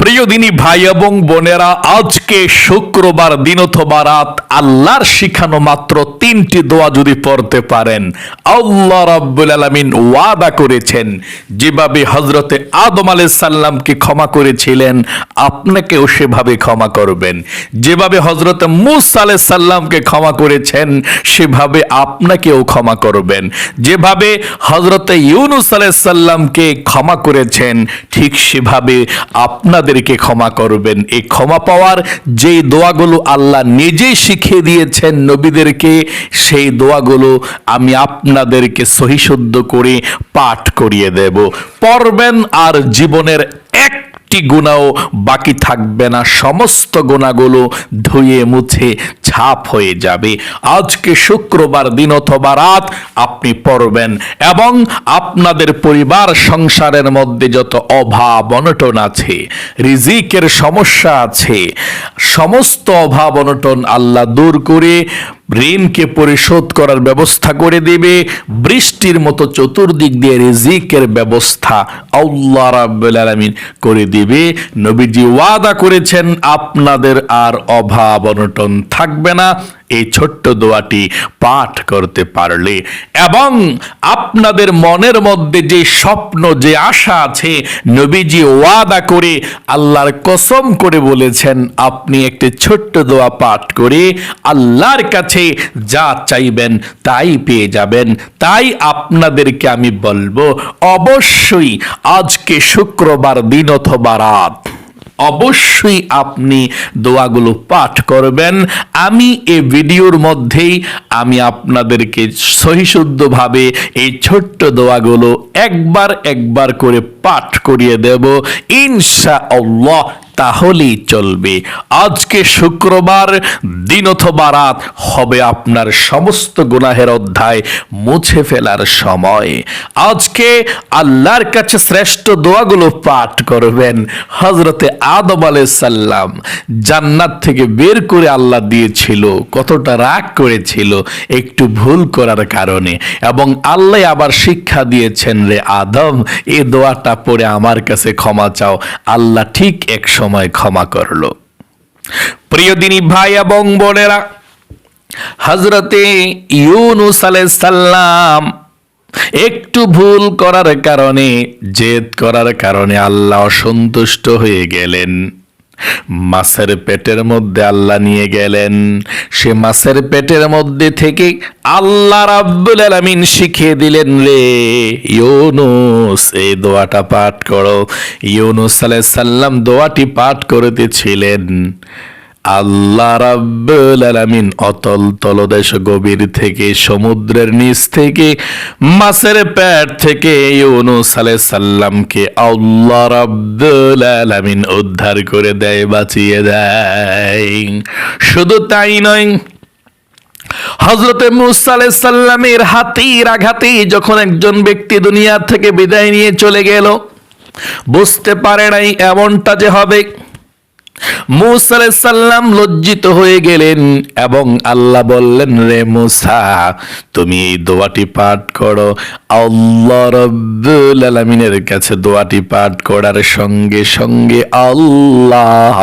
প্রিয় দিনী ভাই এবং বোনেরা, আজকে শুক্রবার দিন অথবা রাত আল্লাহর শিখানো মাত্র তিনটি দোয়া যদি পড়তে পারেন, আল্লাহ রাব্বুল আলামিন ওয়াদা করেছেন, যেভাবে হজরতে আদম আলাইহিস সাল্লামকে ক্ষমা করেছিলেন, আপনাকেও সেভাবে ক্ষমা করবেন। যেভাবে হজরতে মুসা আলাইহিস সাল্লামকে ক্ষমা করেছেন, সেভাবে আপনাকেও ক্ষমা করবেন। যেভাবে হজরতে ইউনুস আলাইহিস সাল্লামকে ক্ষমা করেছেন, ঠিক সেভাবে আপনাদেরকে ক্ষমা করবেন। এই ক্ষমা পাওয়ার যেই দোয়াগুলো আল্লাহ নিজেই শিখিয়ে দিয়েছেন নবীদেরকে, সেই দোয়াগুলো আমি আপনাদেরকে সহিশুদ্ধ করে পাঠ করিয়ে দেব। পড়বেন আর জীবনের একটি গুণাও বাকি থাকবে না। সমস্ত গুণাগুলো ধুয়ে মুছে ছাপ হয়ে যাবে। আজকে শুক্রবার দিন অথবা রাত আপনি পড়বেন এবং আপনাদের পরিবার সংসারের মধ্যে যত অভাব অনটন আছে, রিজিকের সমস্যা আছে, সমস্ত অভাব অনটন আল্লাহ দূর করে ঋণকে পরিশোধ করার ব্যবস্থা করে দেবে। বৃষ্টির মতো চতুর্দিক দিয়ে রিজিকের ব্যবস্থা আল্লাহ রাব্বুল আলামিন করে দেবে। নবীজি ওয়াদা করেছেন, আপনাদের আর অভাব অনটন থাকবে না। এই ছোট্ট দোয়াটি পাঠ করতে পারলে এবং আপনাদের মনের মধ্যে যে স্বপ্ন, যে আশা আছে, নবীজি ওয়াদা করে, আল্লাহর কসম করে বলেছেন, আপনি একটি ছোট্ট দোয়া পাঠ করে আল্লাহর কাছে যা চাইবেন তাই পেয়ে যাবেন। তাই আপনাদেরকে আমি বলব, অবশ্যই আজকে শুক্রবার দিন অথবা রাত। অবশ্যই আপনি দোয়াগুলো পাঠ করবেন। আমি এ ভিডিওর মধ্যেই আমি আপনাদেরকে সহিশুদ্ধভাবে এই ছোট্ট দোয়াগুলো একবার একবার করে পাঠ করিয়ে দেব। ইনশা আল্লাহ তাহলেই চলবে। আজকে শুক্রবার, দিন অথবা রাত হবে আপনার সমস্ত গুনাহের অধ্যায় মুছে ফেলার সময়। আজকে আল্লাহর কাছে শ্রেষ্ঠ দোয়াগুলো পাঠ করবেন হজরতে আদম সাল্লাম জান্নাত থেকে বের করে আল্লাহ দিয়েছিল, কতটা রাগ করেছিল, একটু ভুল করার কারণে। এবং আল্লাহ আবার শিক্ষা দিয়েছেন রে আদম, এ দোয়াটা পড়ে আমার কাছে ক্ষমা চাও। আল্লাহ ঠিক এক সময় ক্ষমা করল। প্রিয় দিনী ভাই এবং বোনেরা হজরতে ইউনুস সাল্লাম একটু ভুল করার কারণে, জেদ করার কারণে আল্লাহ অসন্তুষ্ট হয়ে গেলেন। মাছের পেটের মধ্যে আল্লাহ নিয়ে গেলেন। সে মাছের পেটের মধ্যে থেকে আল্লাহ রাব্বুল আলামিন শিখিয়ে দিলেন রে, ইউনুস, এই দোয়াটা পাঠ করো। ইউনুস আলাইহিস সাল্লাম দোয়াটি পাঠ করতেছিলেন আল্লাহ রাব্বুল আলামিন অতল তলদেশ গভীর থেকে সমুদ্রের নিচ থেকে মাছের পেট থেকে ইউনুস আলাইহিস সাল্লামকে আল্লাহ রাব্বুল আলামিন উদ্ধার করে দেয়, বাঁচিয়ে দেয়। শুধু তাই নয় হজরতে মুসা আলাইহিস সাল্লামের হাতির আঘাতে যখন একজন ব্যক্তি দুনিয়া থেকে বিদায় নিয়ে চলে গেল, বুঝতে পারে নাই এমনটা যে হবে। মুসা আলাইহিস সাল্লাম লজ্জিত হয়ে গেলেন এবং আল্লাহ বললেন, রে মুসা, তুমি এই দোয়াটি পাঠ করো। আল্লাহ রব্বুল আলামিনের কাছে দোয়াটি পাঠ করার সঙ্গে সঙ্গে আল্লাহ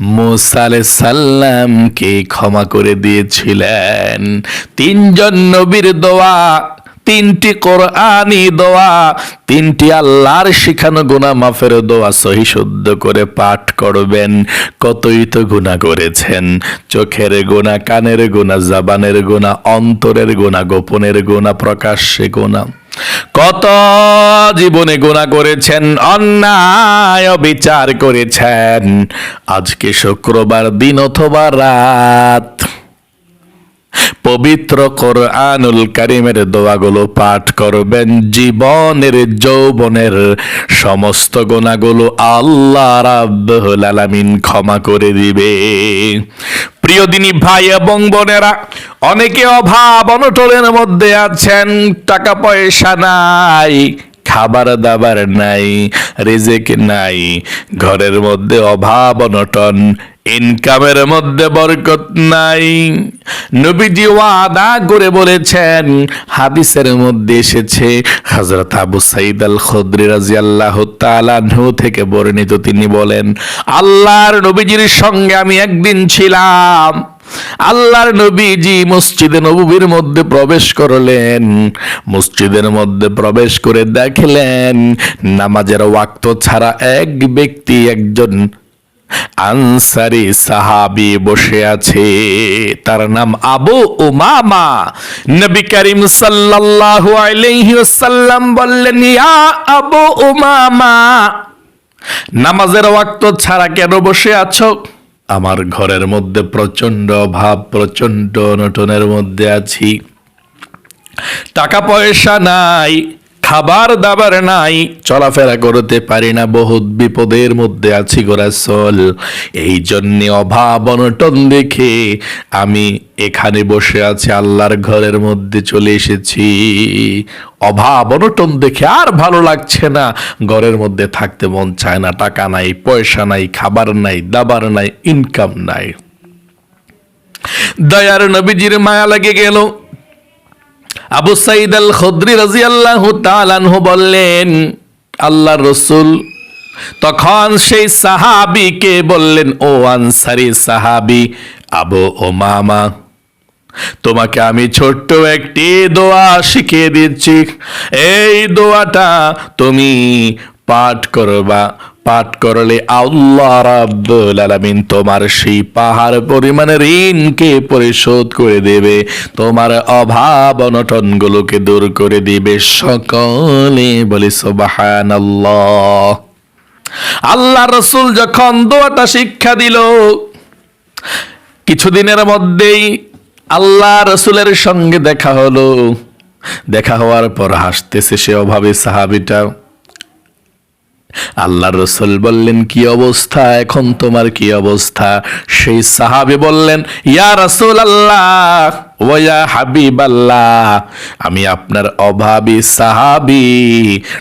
মুসা সাল্লামকে ক্ষমা করে দিয়েছিলেন। তিনজন নবীর দোয়া তিনটি কোরআনি দোয়া, তিনটি আল্লাহর শিখানো গুণা মাফের দোয়া সহি শুদ্ধ করে পাঠ করবেন। কতই তো গুণা করেছেন? চোখের গুণা কানের গুণা জাবানের গুণা অন্তরের গুণা গোপনের গুণা প্রকাশ্যে গুণা কত জীবনে গুণা করেছেন, অন্যায় বিচার করেছেন। আজকে শুক্রবার দিন অথবা রাত। পবিত্র কোরআনুল কারিমের দোয়াগুলো পাঠ করবেন। জীবনের, যৌবনের সমস্ত গোনাগুলো আল্লাহ রাব্বুল আলামিন ক্ষমা করে দিবে। প্রিয় দিনী ভাই এবং বোনেরা, অনেকে অভাব অনটনের মধ্যে আছেন, টাকা পয়সা নাই, খাবার দাবার নাই, রেজেক নাই, ঘরের মধ্যে অভাব অনটন ইনকামের মধ্যে বরকত নাই। নবীজি ওয়াদা করে বলেছেন, হাদিসের মধ্যে এসেছে, হযরত আবু সাইদ আল খুদরি রাদিয়াল্লাহু তাআলা আনহু থেকে বর্ণিত তিনি বলেন, আল্লাহর নবীজির সঙ্গে আমি একদিন ছিলাম। আল্লাহর নবীজি মসজিদে নবীর মধ্যে প্রবেশ করলেন। মসজিদের মধ্যে প্রবেশ করে দেখলেন, নামাজের ওয়াক্ত ছাড়া এক ব্যক্তি একজন আনসারি সাহাবি বসে আছে। তার নাম আবু উমামা। নবী করিম সাল্লাল্লাহু আলাইহি ওয়াসাল্লাম বললেন, ইয়া আবু উমামা, নামাজের ওয়াক্ত ছাড়া কেন বসে আছো? আমার ঘরের মধ্যে প্রচণ্ড অভাব প্রচণ্ড অনটনের মধ্যে আছি। টাকা পয়সা নাই খাবার দাবার নাই, চলাফেরা করতে পারি না, বহুত বিপদের মধ্যে আছি গোরাসল এই জন্যে অভাব, অনটন দেখে আমি এখানে বসে আছি, আল্লাহর ঘরের মধ্যে চলে এসেছি। অভাব, অনটন দেখে আর ভালো লাগছে না, ঘরের মধ্যে থাকতে মন চায় না, টাকা নাই, পয়সা নাই, খাবার নাই, দাবার নাই ইনকাম নাই। দয়ার নবীজির মায়া লাগে গেল আবু সাইদ আল খদ্রি রাজি আল্লাহ তালানহু বললেন আল্লাহ রসুল তখন সেই সাহাবিকে বললেন, ও আনসারি সাহাবি আবু ও মামা তোমাকে আমি ছোট্ট একটি দোয়া শিখিয়ে দিচ্ছি। এই দোয়াটা তুমি পাঠ করবা। পাঠ করলে আল্লাহ রাব্বুল আলামিন তোমার সেই পাহাড় পরিমাণে ঋণকে পরিশোধ করে দেবে। তোমার অভাব অনটনগুলোকে দূর করে দিবে। সকলে বলি সুবহানাল্লাহ। আল্লাহ রসুল যখন দোয়াটা শিক্ষা দিল, কিছুদিনের মধ্যেই আল্লাহ রসুলের সঙ্গে দেখা হলো। দেখা হওয়ার পর হাসতেছে সে অভাবে সাহাবিটা। আল্লাহ রসুল বললেন, কি অবস্থা? এখন তোমার কি অবস্থা? সেই সাহাবি বললেন, ইয়া রসুল আল্লাহ ওয়া হাবিব আল্লাহ আমি আপনার অভাবী সাহাবি।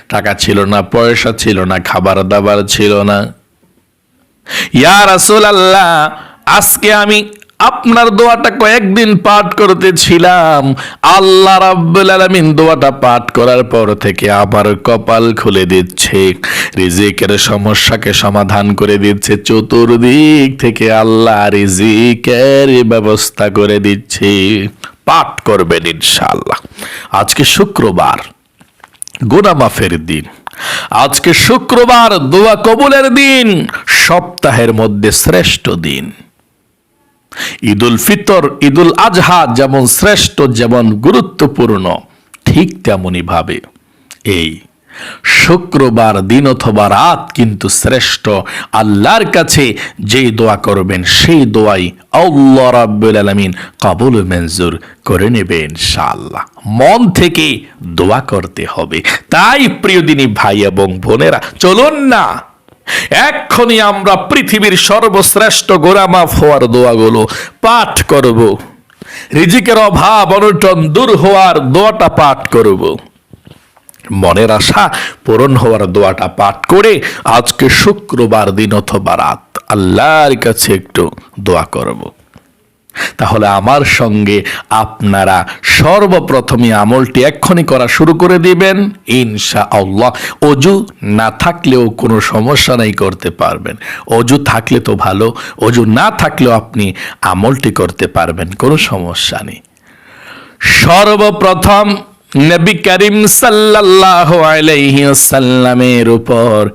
টাকা ছিল না, পয়সা ছিল না খাবার দাবার ছিল না। ইয়া রাসূল আল্লাহ আজকে আমি আপনার দোয়াটা কয়েকদিন পাঠ করতেছিলাম। আল্লাহ রাব্বুল আলামিন দোয়াটা পাঠ করার পর থেকে আবার কপাল খুলে দিচ্ছে, রিজিকের সমস্যাকে সমাধান করে দিচ্ছে, চতুর্দিক থেকে আল্লাহ রিজিকের ব্যবস্থা করে দিচ্ছে। পাঠ করবেন ইনশাআল্লাহ। আজকে শুক্রবার গোনা মাফের দিন। আজকে শুক্রবার দোয়া কবুলের দিন, সপ্তাহের মধ্যে শ্রেষ্ঠ দিন। ঈদুল ফিতর, ঈদুল আজহা যেমন শ্রেষ্ঠ, যেমন গুরুত্বপূর্ণ, ঠিক তেমনই ভাবে। এই শুক্রবার দিন অথবা রাত কিন্তু শ্রেষ্ঠ। আল্লাহর কাছে যেই দোয়া করবেন, সেই দোয়াই আল্লাহ রাব্বুল আলামিন কবুল মঞ্জুর করে নেবে ইনশাআল্লাহ। মন থেকে দোয়া করতে হবে। তাই প্রিয় দিনী ভাই এবং বোনেরা, চলুন না এক্ষুনি আমরা পৃথিবীর সর্বশ্রেষ্ঠ গোরামাফ হওয়ার দোয়াগুলো পাঠ করব। রিজিকের অভাব অনটন দূর হওয়ার দোয়াটা পাঠ করব। মনের আশা পূরণ হওয়ার দোয়াটা পাঠ করে আজকে শুক্রবার দিন অথবা রাত আল্লাহর কাছে একটু দোয়া করব। তাহলে আমার সঙ্গে আপনারা সর্বপ্রথমে আমলটি এক্ষুনি করা শুরু করে দিবেন। ইনশা আল্লাহ অজু না থাকলেও কোনো সমস্যা নাই করতে পারবেন। অজু থাকলে তো ভালো, অজু না থাকলেও আপনি আমলটি করতে পারবেন, কোনো সমস্যা নেই। সর্বপ্রথম নবী করিম সাল্লাল্লাহু আলাইহি সাল্লামের উপর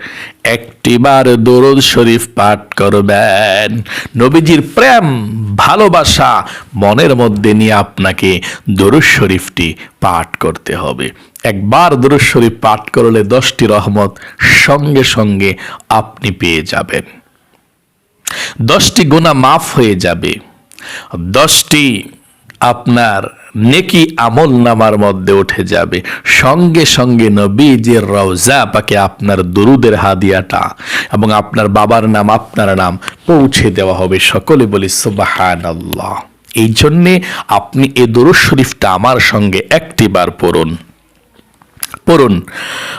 একটিবার দরুদ শরীফ পাঠ করবেন। নবীজির প্রেম, ভালোবাসা মনের মধ্যে নিয়ে আপনাকে দরুদ শরীফটি পাঠ করতে হবে। একবার দরুদ শরীফ পাঠ করলে দশটি রহমত সঙ্গে সঙ্গে আপনি পেয়ে যাবেন। দশটি গুণা মাফ হয়ে যাবে। দশটি আপনার নেকি আমল নামার মধ্যে উঠে যাবে। সঙ্গে সঙ্গে নবীজের রওজা পাকে আপনার দরুদের হাদিয়াটা এবং আপনার বাবার নাম, আপনার নাম পৌঁছে দেওয়া হবে সকলে বলি সুবাহান আল্লাহ এই জন্যে আপনি এ দরুদ শরীফটা আমার সঙ্গে একটিবার পড়ুন। পড়ুন,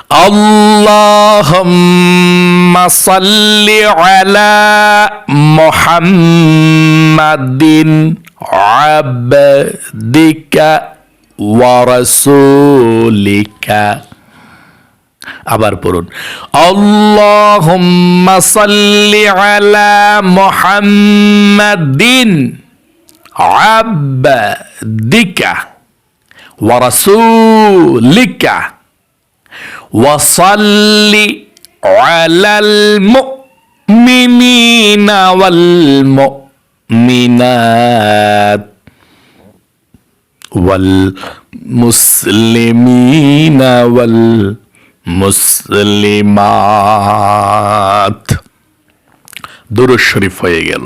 আল্লাহুম্মা সাল্লি আলা মুহাম্মাদিন আবদিকা ওয়া রাসূলিকা আবার পড়ুন, আল্লাহুম্মা সাল্লি আলা মুহাম্মাদিন আবদিকা ওয়া রাসূলিকা ওয়া সাল্লি আলাল মুমিনিনা ওয়াল মুমিনাত والمسلمين والمسلمات দুরুদ শরীফ হয়ে গেল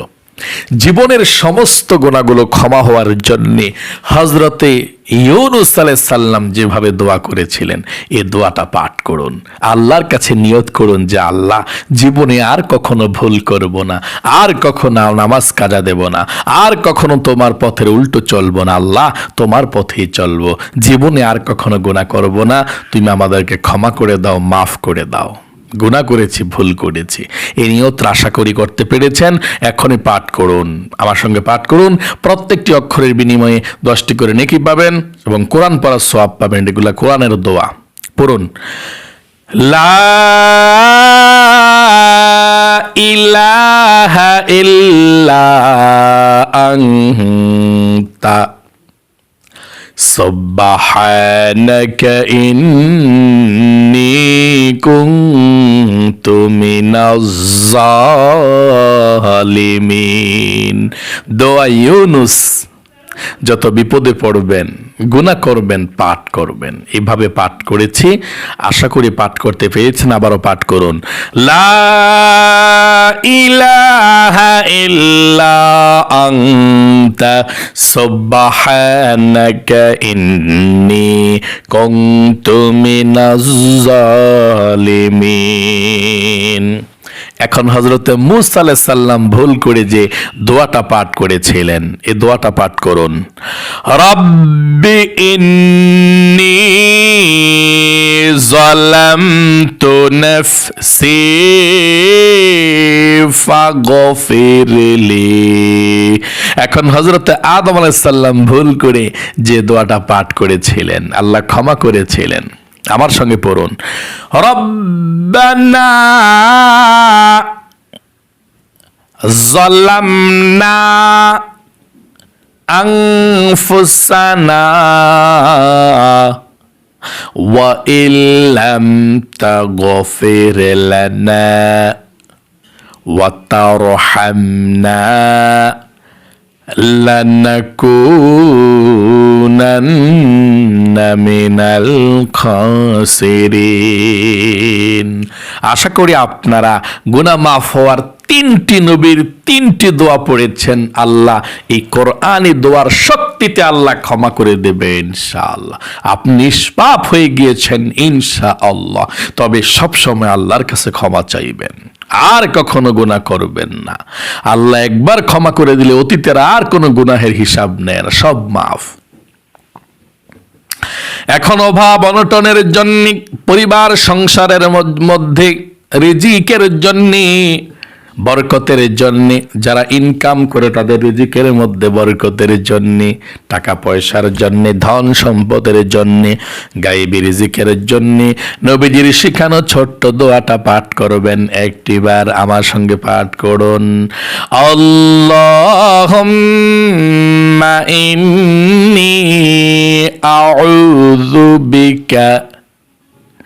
জীবনের সমস্ত গুণাগুলো ক্ষমা হওয়ার জন্যে হজরতে ইউনুস সাল্লাম যেভাবে দোয়া করেছিলেন, এ দোয়াটা পাঠ করুন। আল্লাহর কাছে নিয়ত করুন যে, আল্লাহ, জীবনে আর কখনো ভুল করব না, আর কখনো নামাজ কাজা দেব না, আর কখনো তোমার পথের উল্টো চলবো না। আল্লাহ, তোমার পথেই চলবো। জীবনে আর কখনো গুণা করব না। তুমি আমাদেরকে ক্ষমা করে দাও, মাফ করে দাও। গুণা করেছি, ভুল করেছি। এ নিয়ত আশা করি করতে পেরেছেন, এখনই পাঠ করুন। আমার সঙ্গে পাঠ করুন। প্রত্যেকটি অক্ষরের বিনিময়ে দশটি করে নেকি পাবেন এবং কোরআন পড়ার সোয়াব পাবেন। এগুলা কোরআনের দোয়া। পড়ুন। লা ইলাহা ইল্লা আনতা سبحانك إني كنت من الظالمين دعا يونس যত বিপদে পড়বেন, গুনাহ করবেন, পাঠ করবেন। এইভাবে পাঠ করেছি, আশা করি পাঠ করতে পেরেছেন, আবারও পাঠ করুন। লা এখন হজরতে মুসা সাল্লাম ভুল করে যে দোয়াটা পাঠ করেছিলেন, এ দোয়াটা পাঠ করুন। রব্বি ইন্নি যালামতু নাফসি ফাগফিরলি এখন হজরতে আদম আলাইহিস ভুল করে যে দোয়াটা পাঠ করেছিলেন, আল্লাহ ক্ষমা করেছিলেন। আমার সঙ্গে পড়ুন রব্বানা ظلمنا أنفسنا وإن لم تغفر لنا وترحمنا لنكونن মিনাল খসিরিন আশা করি আপনারা গুনা মাফ হওয়ার তিনটি নবীর তিনটি দোয়া পড়েছেন। আল্লাহ এই কোরআনি দোয়ার শক্তিতে আল্লাহ ক্ষমা করে দেবে ইনশাআল্লাহ। আপনি নিষ্পাপ হয়ে গিয়েছেন ইনশা আল্লাহ তবে সবসময় আল্লাহর কাছে ক্ষমা চাইবেন। আর কখনো গুণা করবেন না। আল্লাহ একবার ক্ষমা করে দিলে অতীতের আর কোনো গুনাহের হিসাব নেয় না। সব মাফ। এখন অভাব অনটনের জন্য পরিবার সংসারের মধ্যে রিজিকের জন্য বরকতের জন্য, যারা ইনকাম করে তাদের রিজিকের মধ্যে বরকতের জন্য, টাকা পয়সার জন্য, ধন সম্পদের জন্য, গাইবি রিজিকের জন্য, নবীজির শিখানো ছোট্ট দোয়াটা পাঠ করবেন। একটিবার আমার সঙ্গে পাঠ করুন। আল্লাহুম্মা ইন্নী আউযু বিকা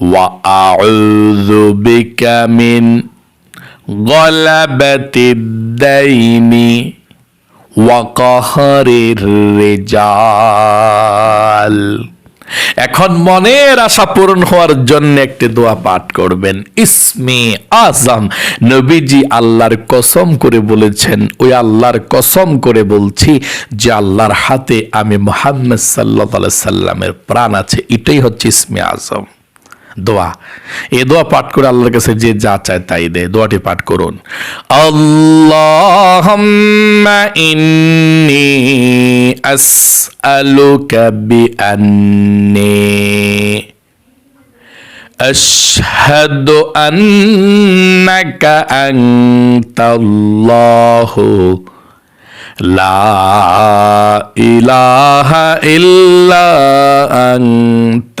وأعوذ بك من غلبة الدين وقهر الرجال এখন মনের আশা পূরণ হওয়ার জন্য একটি দোয়া পাঠ করবেন ইসমে আজম নবীজি আল্লাহর কসম করে বলেছেন ওই আল্লাহর কসম করে বলছি যে আল্লাহর হাতে আমি মোহাম্মদ সাল্লাহ সাল্লামের প্রাণ আছে এটাই হচ্ছে ইসমে আজম দোয়া এ দোয়া পাঠ করে আল্লাহর কাছে যে যা চায় তাই দেয় দোয়াটি পাঠ করুন আল্লাহুম্মা ইন্নি আসআলুকা বিআন্নি أشهد أنك أنت الله لا إله إلا أنت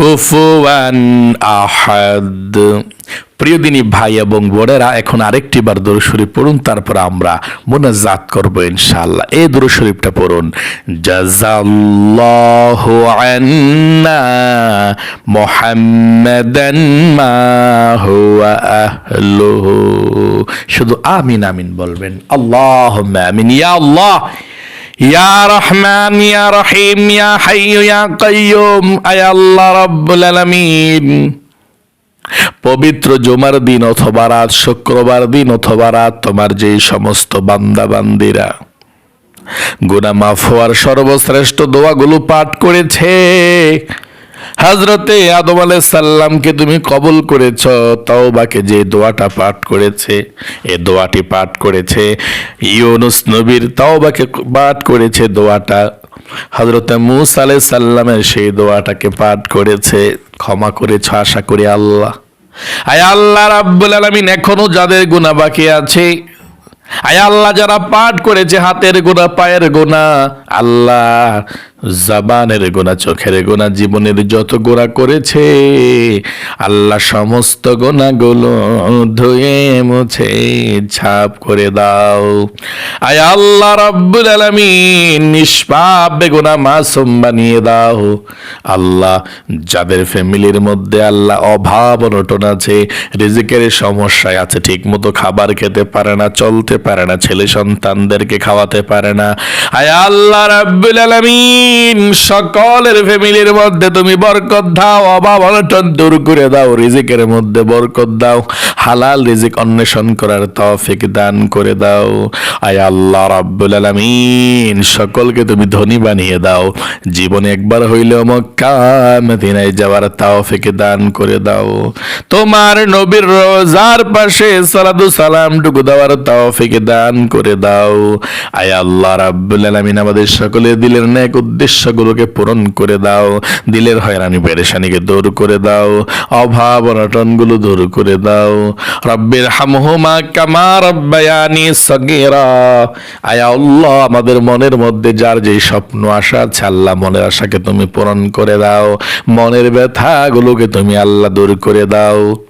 কুফুয়ান আহাদ। প্রিয় দিনী ভাই এবং বোনেরা, এখন আরেকটি বার দরুদ শরীফ পড়ুন, তারপর আমরা মোনাজাত করব ইনশাআল্লাহ। এই দরুদ শরীফটা পড়ুন। জাযাল্লাহু আন্না মুহাম্মাদান মা হুয়া আহলুহু। শুধু আমিন আমিন বলবেন। আল্লাহুম্মা আমিন। ইয়া আল্লাহ! ইয়া রহমান, ইয়া রহিম, ইয়া পবিত্র জুমার দিন অথবা রাত, শুক্রবার দিন অথবা রাত, তোমার যে সমস্ত বান্দাবান্দিরা। গুনা মাফ হওয়ার সর্বশ্রেষ্ঠ দোয়াগুলো পাঠ করেছে। হাজরতে আদম সাল্লামকে তুমি কবুল করেছ, তাওবাকে যে দোয়াটা পাঠ করেছে, এ দোয়াটি পাঠ করেছে, ইউনুস নবীর তাওবাকে পাঠ করেছে দোয়াটা হজরতে মুস আলাই সাল্লামের সেই দোয়াটাকে পাঠ করেছে, ক্ষমা করেছ আশা করি আল্লাহ। আয় আল্লাহ রাব্বুল আলামিন, এখনও যাদের গুনাহ বাকি আছে, আয় আল্লাহ যারা পাঠ করেছে, হাতের গোনা পায়ের গোনা আল্লাহ জাবানের গোনা, চোখের গোনা, জীবনের যত গোনা করেছে, আল্লাহ সমস্ত গোনাগুলো ধুয়ে মুছে, ছাপ করে দাও। আয় আল্লাহ রব্বুল আলামিন, নিষ্পাপ বেগুনা মাসুম বানিয়ে দাও। আল্লাহ, যাদের ফ্যামিলির মধ্যে আল্লাহ অভাব অনটন আছে, রিজিকের সমস্যায় আছে ঠিক মতো খাবার খেতে পারে না, চলতে পারে না, ছেলে সন্তানদেরকে খাওয়াতে পারে না। আয় আল্লাহ রাব্বুল আলামিন সকলের ফ্যামিলির মধ্যে তুমি বরকত দাও, অভাব অনটন দূর করে দাও, রিজিকের মধ্যে বরকত দাও। হালাল রিজিক অন্বেষণ করার তৌফিক দান করে দাও। আয় আল্লাহ রাব্বুল আলামিন, সকলকে তুমি ধনী বানিয়ে দাও। জীবনে একবার হইলেও মক্কা মদিনায় যাওয়ার তৌফিক দান করে দাও। তোমার নবীর রোজার পাশে সালাদু সালাম টুকু দেওয়ার তৌফিক দান করে দাও। আয় আল্লাহ রাব্বুল আলামিন, আমাদের সকলের দিলের ন্যাক উদ্দেশ্যগুলোকে পূরণ করে দাও। দিলের হয়রানি, পেরেশানিকে দূর করে দাও। অভাব, অনটনগুলো দূর করে দাও। রব্বির হামহুমা কামা রব্বায়ানি সগীরা। আয়া আল্লাহ, আমাদের মনের মধ্যে যার যে স্বপ্ন, আশা আছে, আল্লাহ মনের আশাকে তুমি পূরণ করে দাও। মনের ব্যথাগুলোকে তুমি আল্লাহ দূর করে দাও।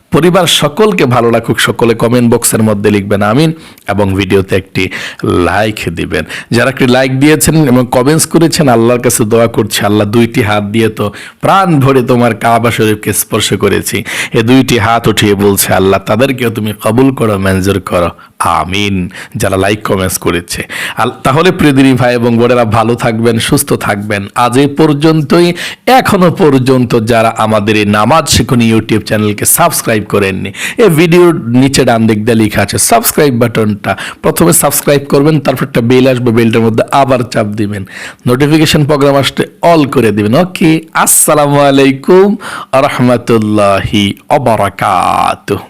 পরিবার সকলকে ভালো রাখুক সকলে কমেন্ট বক্সের মধ্যে লিখবেন আমিন এবং ভিডিওতে একটি লাইক দিবেন। যারা একটি লাইক দিয়েছেন এবং কমেন্টস করেছেন, আল্লাহর কাছে দোয়া করছি, আল্লাহ দুইটি হাত দিয়ে তো প্রাণ ভরে তোমার কাবা শরীফকে স্পর্শ করেছি। এ দুইটি হাত উঠিয়ে বলছে, আল্লাহ তাদেরকেও তুমি কবুল করো, মঞ্জুর করো। আমিন। যারা লাইক কমেন্টস করেছে। তাহলে প্রিয়দিনী ভাই এবং বোনেরা ভালো থাকবেন, সুস্থ থাকবেন। আজ এই পর্যন্তই। এখনও পর্যন্ত যারা আমাদের এই নামাজ শিখুন ইউটিউব চ্যানেলকে সাবস্ক্রাইব করেননি এই ভিডিওর নিচে ডান দিক দিয়ে লেখা আছে সাবস্ক্রাইব বাটনটা প্রথমে সাবস্ক্রাইব করবেন, তারপর একটা বেল আসবে বেলটার মধ্যে আবার চাপ দিবেন। নোটিফিকেশন প্রোগ্রাম আসতে অল করে দিবেন। ওকে আসসালামু আলাইকুম রহমতুল্লাহি অবরাকাতুহ